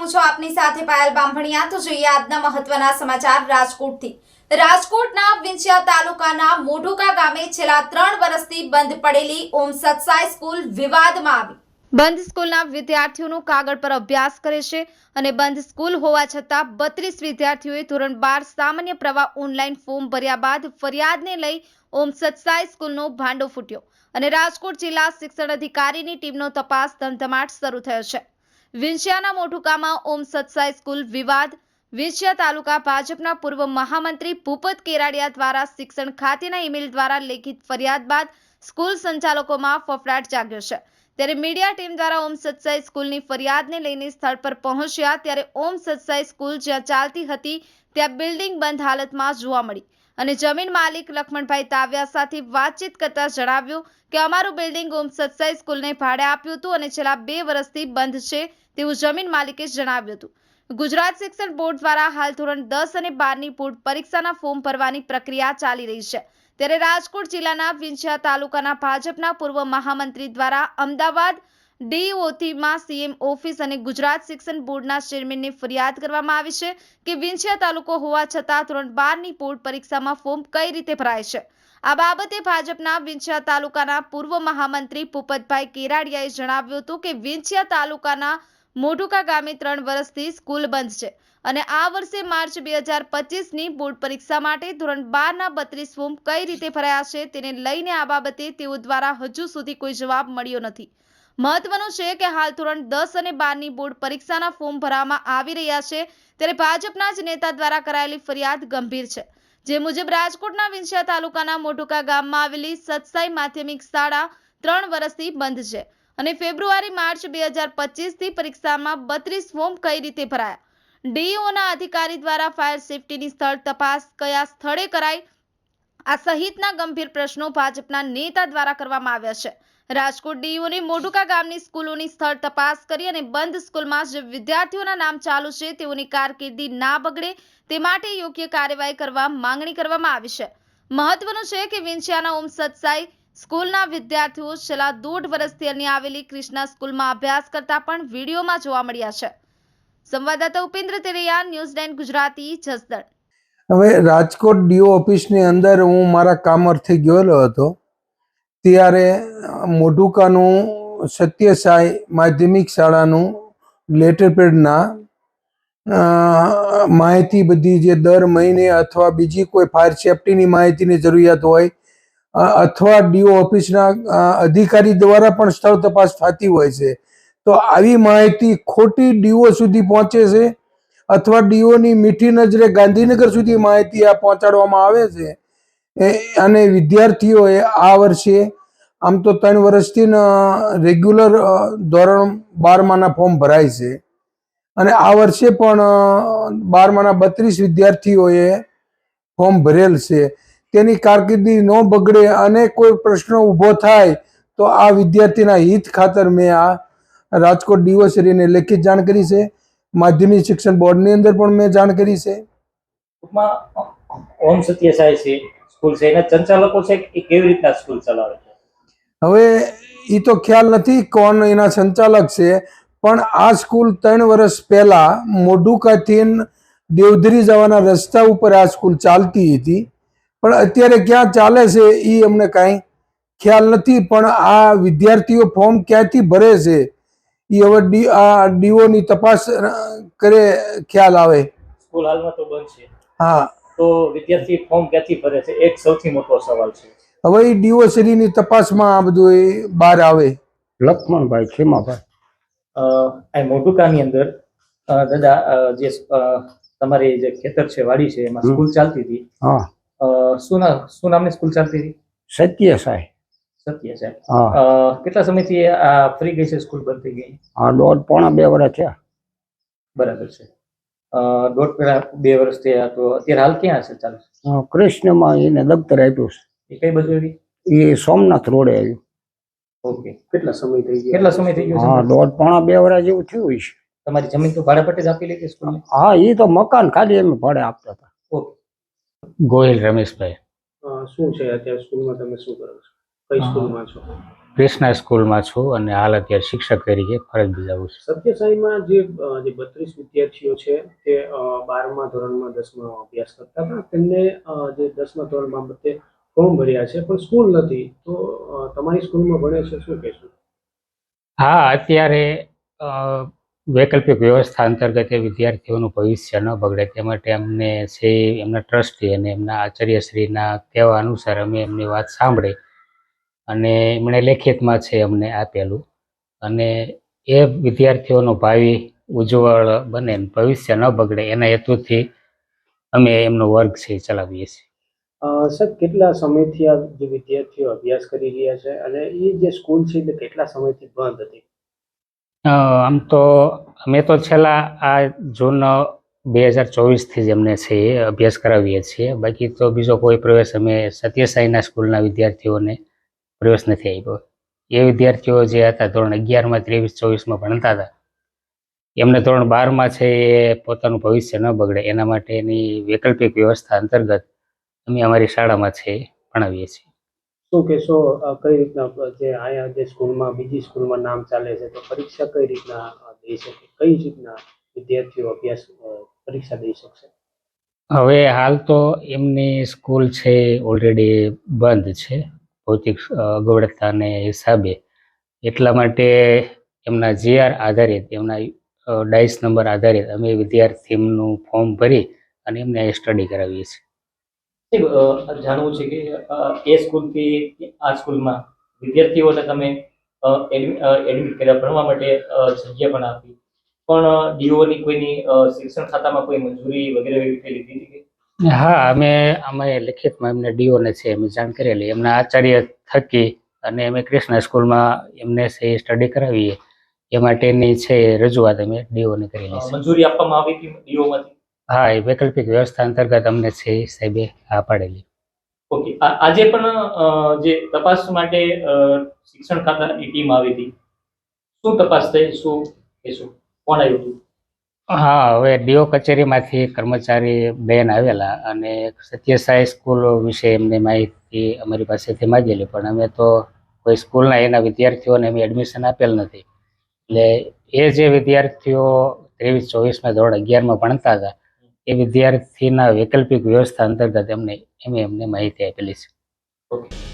હું આપની સાથે પાયલ બામભણિયા તો જોઈએ આજના મહત્વના સમાચાર રાજકોટથી. રાજકોટના વિંછિયા તાલુકાના મોઢુકા ગામે છેલ્લા ત્રણ વર્ષથી બંધ પડેલી ઓમ સત્સાઈ સ્કૂલ વિવાદમાં આવી. બંધ સ્કૂલના વિદ્યાર્થીઓનું કાગળ પર અભ્યાસ કરે છે અને બંધ સ્કૂલ હોવા છતાં બત્રીસ વિદ્યાર્થીઓએ ધોરણ બાર સામાન્ય પ્રવાહ ઓનલાઈન ફોર્મ ભર્યા બાદ ફરિયાદને લઈ ઓમ સત્સાઈ સ્કૂલનો ભાંડો ફૂટ્યો અને રાજકોટ જિલ્લા શિક્ષણ અધિકારીની ટીમનો તપાસ ધમધમાટ શરૂ થયો છે. વિંછિયાના મોટુકામાં ઓમ સત્સાઈ સ્કૂલ વિવાદ. વિંછિયા તાલુકા ભાજપના પૂર્વ મહામંત્રી ભૂપત કેરાડિયા દ્વારા શિક્ષણ ખાતેના ઈમેલ દ્વારા લેખિત ફરિયાદ બાદ સ્કૂલ સંચાલકોમાં ફફડાટ જાગ્યો છે. ત્યારે મીડિયા ટીમ દ્વારા ઓમ સત્સાઈ સ્કૂલની ફરિયાદને લઈને સ્થળ પર પહોંચ્યા ત્યારે ઓમ સત્સાઈ સ્કૂલ જ્યાં ચાલતી હતી, ત્યાં બિલ્ડિંગ બંધ હાલતમાં જોવા મળી. અને જમીન માલિક લખમણભાઈ તાવ્યા સાથે વાતચીત કરતા જણાવ્યું કે અમારું બિલ્ડિંગ ઓમ સત્સાઈ સ્કૂલને ભાડે આપ્યું હતું અને છેલ્લા બે વર્ષથી બંધ છે તેવું જમીન માલિકે જણાવ્યું હતું. ગુજરાત શિક્ષણ બોર્ડ દ્વારા હાલ ધોરણ દસ અને બારની બોર્ડ પરીક્ષાના ફોર્મ ભરવાની પ્રક્રિયા ચાલી રહી છે. ત્યારે રાજકોટ જિલ્લાના વિંછિયા તાલુકાના ભાજપના પૂર્વ મહામંત્રી દ્વારા અમદાવાદ ડીઓથીમાં સીએમ ઓફિસ અને ગુજરાત શિક્ષણ બોર્ડના ચેરમેનને ફરિયાદ કરવામાં આવી છે કે વિંછિયા તાલુકો હોવા છતાં ધોરણ બારની બોર્ડ પરીક્ષામાં ફોર્મ કઈ રીતે ભરાય છે? આ બાબતે ભાજપના વિંછિયા તાલુકાના પૂર્વ મહામંત્રી ભૂપતભાઈ કેરાડિયાએ જણાવ્યું હતું કે વિંછિયા તાલુકાના મોઢુકા ગામે ત્રણ વર્ષથી સ્કૂલ બંધ છે અને આ વર્ષે માર્ચ બે હજાર પચીસની બોર્ડ પરીક્ષા માટે ધોરણ બારના બત્રીસ ફોર્મ કઈ રીતે ભરાયા છે તેને લઈને આ બાબતે તેઓ દ્વારા હજુ સુધી કોઈ જવાબ મળ્યો નથી. મહત્વનું છે કે હાલ ધોરણ દસ અને બારની બોર્ડ પરીક્ષાના ફોર્મ ભરવામાં આવી રહ્યા છે, ત્યારે ભાજપના જ નેતા દ્વારા કરાયેલી ફરિયાદ ગંભીર છે. જે મુજબ રાજકોટના વિંછિયા તાલુકાના મોટુકા ગામમાં આવેલી સત્સાઈ માધ્યમિક શાળા ત્રણ વર્ષથી બંધ છે અને ફેબ્રુઆરી, માર્ચ બે હજાર પચીસથી પરીક્ષામાં બત્રીસ ફોર્મ કઈ રીતે ભરાયા? ડીઓના અધિકારી દ્વારા ફાયર સેફટીની સ્થળ તપાસ કયા સ્થળે કરાઈ? આ સહિતના ગંભીર પ્રશ્નો ભાજપના નેતા દ્વારા કરવામાં આવ્યા છે. રાજકોટ ડીઓને મોઢુકા ગામની સ્કૂલોની સ્થળ તપાસ કરી અને બંધ સ્કૂલમાં જે વિદ્યાર્થીઓના નામ ચાલુ છે, તેઓની કારકિર્દી ના બગડે તે માટે યોગ્ય કાર્યવાહી કરવા માંગણી કરવામાં આવી છે. મહત્વનું છે કે વિંછિયાના ઓમ સત્સાઈ સ્કૂલના વિદ્યાર્થીઓ છેલ્લા દોઢ વર્ષથી અન્ય આવેલી ક્રિષ્ના સ્કૂલમાં અભ્યાસ કરતા પણ વિડીયોમાં જોવા મળ્યા છે. સંવાદદાતા ઉપેન્દ્ર તેરૈયા, ન્યૂઝ નાઇન ગુજરાતી, જસદણ. હવે રાજકોટ ડીઓ ઓફિસની અંદર હું મારા કામ અર્થે ગયેલો હતો. ત્યારે મોઢુકાનું સત્યસાઈ માધ્યમિક શાળાનું લેટર પેડના માહિતી બધી જે દર મહિને અથવા બીજી કોઈ ફાયર સેફટીની માહિતીની જરૂરિયાત હોય અથવા ડીઓ ઓફિસના અધિકારી દ્વારા પણ સ્થળ તપાસ થતી હોય છે. તો આવી માહિતી ખોટી ડીઓ સુધી પહોંચે છે અથવા ડીઓની મીઠી નજરે ગાંધીનગર સુધી માહિતી આ પહોંચાડવામાં આવે છે. અને વિદ્યાર્થીઓએ આ વર્ષે આમ તો ત્રણ વર્ષથી રેગ્યુલર ધોરણ બારમાના ફોર્મ ભરાય છે. અને આ વર્ષે પણ બારમાના બત્રીસ વિદ્યાર્થીઓએ ફોર્મ ભરેલ છે. તેની કારકિર્દી ન બગડે અને કોઈ પ્રશ્ન ઊભો થાય તો આ વિદ્યાર્થીના હિત ખાતર મેં આ રાજકોટ ડીઓશ્રીને લેખિત જાણ કરી છે. માધ્યમિક શિક્ષણ બોર્ડની અંદર પણ મેં જાણ કરી છે. ટૂંકમાં ઓમ સત્યસાઈ છે સ્કૂલ છે. એના સંચાલકો છે એ કેવી રીતના સ્કૂલ ચલાવે છે? હવે એ તો ખ્યાલ નથી કોણ એના સંચાલક છે પણ આ સ્કૂલ ત્રણ વર્ષ પહેલા મોઢુકાથી દેવધરી જવાના રસ્તા ઉપર આ સ્કૂલ ચાલતી હતી. પણ અત્યારે ક્યાં ચાલે છે એ અમને કાંઈ ખ્યાલ નથી પણ આ વિદ્યાર્થીઓ ફોર્મ ક્યાંથી ભરે છે એ હવે ડી આ ડીઓની તપાસ કરે ખ્યાલ આવે. સ્કૂલ હાલમાં તો બંધ છે. હા. તો વિદ્યાર્થી ફોર્મ ક્યાંથી ભરે છે? એક સૌથી મોટો સવાલ છે. હવે એ ડીઓ શ્રીની તપાસમાં આ બધું એ બહાર આવે. લક્ષ્મણભાઈ ખેમાભાઈ. અ, આ મોટુકાની અંદર અ, દાદા અ, જે તમારી જે ખેતર છે વાડી છે એમાં સ્કૂલ ચાલતી હતી. હા. શું નામ શું નામની સ્કૂલ ચાલતી હતી? સત્યસાઈ સત્ય છે. કેટલા સમયથી આ ફ્રી ગઈ છે સ્કૂલ બંધ થઈ ગઈ? આ દોઢ પોણા બે વર્ષ થયા. બરાબર છે. દોઢ પેલા બે વર્ષ થયા તો અત્યારે હાલ ક્યાં છે ચાલુ? કૃષ્ણમાં એને દફતર આપ્યું એ કઈ બાજુ આવી? એ સોમનાથ રોડે આવ્યું. ઓકે. કેટલા સમય થઈ ગયો? કેટલા સમય થઈ ગયો હા છે દોઢ પોણા બે વર્ષ જેવું થયું છે. તમારી જમીન તો ભાડે પટ્ટે જ આપી લીધી સ્કૂલને હા એ તો મકાન ખાલી એમ ભાડે આપતા હતા. ઓકે. ગોહિલ રમેશભાઈ. શું છે અત્યારે સ્કૂલમાં તમે શું કરો છો? કઈ સ્કૂલમાં છો? કૃષ્ણા સ્કૂલમાં છું અને હાલ અત્યારે શિક્ષક તરીકે ફરજ બજાવું છું. સત્યસાઈમાં જે જે બત્રીસ વિદ્યાર્થીઓ છે તે બારમા ધોરણમાં દસમા અભ્યાસ કરતા હતા. તેમને જે દસમા ધોરણ બાબતે ફોર્મ ભર્યા છે પણ સ્કૂલ નથી. તો તમારી સ્કૂલમાં ભણે છે શું કહેશો? હા અત્યારે વૈકલ્પિક વ્યવસ્થા અંતર્ગત એ વિદ્યાર્થીઓનું ભવિષ્ય ન બગડે તે માટે અમને છે એમના ટ્રસ્ટી અને એમના આચાર્યશ્રીના કહેવા અનુસાર અમે એમની વાત સાંભળી. અને એમણે લેખિતમાં છે અમને આપેલું. અને એ વિદ્યાર્થીઓનું ભાવિ ઉજ્જવળ બને ભવિષ્ય ન બગડે એના હેતુથી અમે એમનો વર્ગ છે એ ચલાવીએ છીએ. સર કેટલા સમયથી આ જે વિદ્યાર્થીઓ અભ્યાસ કરી રહ્યા છે અને એ જે સ્કૂલ છે તે કેટલા સમયથી બંધ હતી? આમ તો અમે તો છેલ્લા આ જૂન બે હજાર ચોવીસથી જ અમને છે એ અભ્યાસ કરાવીએ છીએ. બાકી તો બીજો કોઈ પ્રવેશ અમે સત્યસાઈના સ્કૂલના વિદ્યાર્થીઓને પ્રવેશ નથી આપ્યો. એ વિદ્યાર્થીઓ જે હતા ધોરણ અગિયારમાં ત્રેવીસ ચોવીસમાં ભણતા હતા એમને ધોરણ બારમાં છે એ પોતાનું ભવિષ્ય ન બગડે. એના માટેની વૈકલ્પિક વ્યવસ્થા અંતર્ગત અમે અમારી શાળામાં છે ભણાવીએ છીએ. શું કહેશો કઈ રીતના જે અહીંયા જે સ્કૂલમાં બીજી સ્કૂલમાં નામ ચાલે છે તો પરીક્ષા કઈ રીતના દઈ શકે? કઈ રીતના વિદ્યાર્થીઓ અભ્યાસ પરીક્ષા દઈ શકશે? હવે હાલ તો એમની સ્કૂલ છે ઓલરેડી બંધ છે. ભૌતિક અગવડતાને હિસાબે. એટલા માટે એમના જીઆર આધારિત, એમના ડાઇસ નંબર આધારિત અમે વિદ્યાર્થીનું ફોર્મ ભરી અને એમને સ્ટડી કરાવીએ છીએ. જાણવું છે કે એ સ્કૂલથી, આ સ્કૂલમાં વિદ્યાર્થીઓને તમે એડમિટ કર્યા ભણવા માટે જગ્યા પણ આપી. પણ, ડીઓની કોઈની શિક્ષણ ખાતામાં કોઈ મંજૂરી વગેરે લીધી હતી હા અમે અમે લિખિતમાં એમને ડીઓને છે એમ જાણ કરેલી એમના આચાર્ય થકી અને અમે કૃષ્ણ સ્કૂલમાં એમને છે સ્ટડી કરાવીએ. એ માટેની છે રજૂઆત અમે ડીઓને કરેલી છે. મંજૂરી આપવામાં આવી હતી ડીઓમાંથી? હા એ વૈકલ્પિક વ્યવસ્થા અંતર્ગત અમને છે એ સાહેબે હા પાડેલી. ઓકે આજે પણ જે તપાસ માટે શિક્ષણ ખાતાની ટીમ આવી હતી. શું તપાસ થઈ? શું? કહેશું. કોણ આવ્યું હતું? હા, હવે ડીઓ કચેરીમાંથી કર્મચારી બેન આવેલા અને સત્યસાઈ સ્કૂલ વિશે એમને માહિતી અમારી પાસેથી માગેલી, પણ અમે તો કોઈ સ્કૂલના એના વિદ્યાર્થીઓને અમે એડમિશન આપેલ નથી. એટલે એ જે વિદ્યાર્થીઓ ત્રેવીસ, ચોવીસમાં ધોરણ અગિયારમાં ભણતા હતા, એ વિદ્યાર્થીના વૈકલ્પિક વ્યવસ્થા અંતર્ગત એમને, એમ એમને માહિતી આપેલી છે. ઓકે.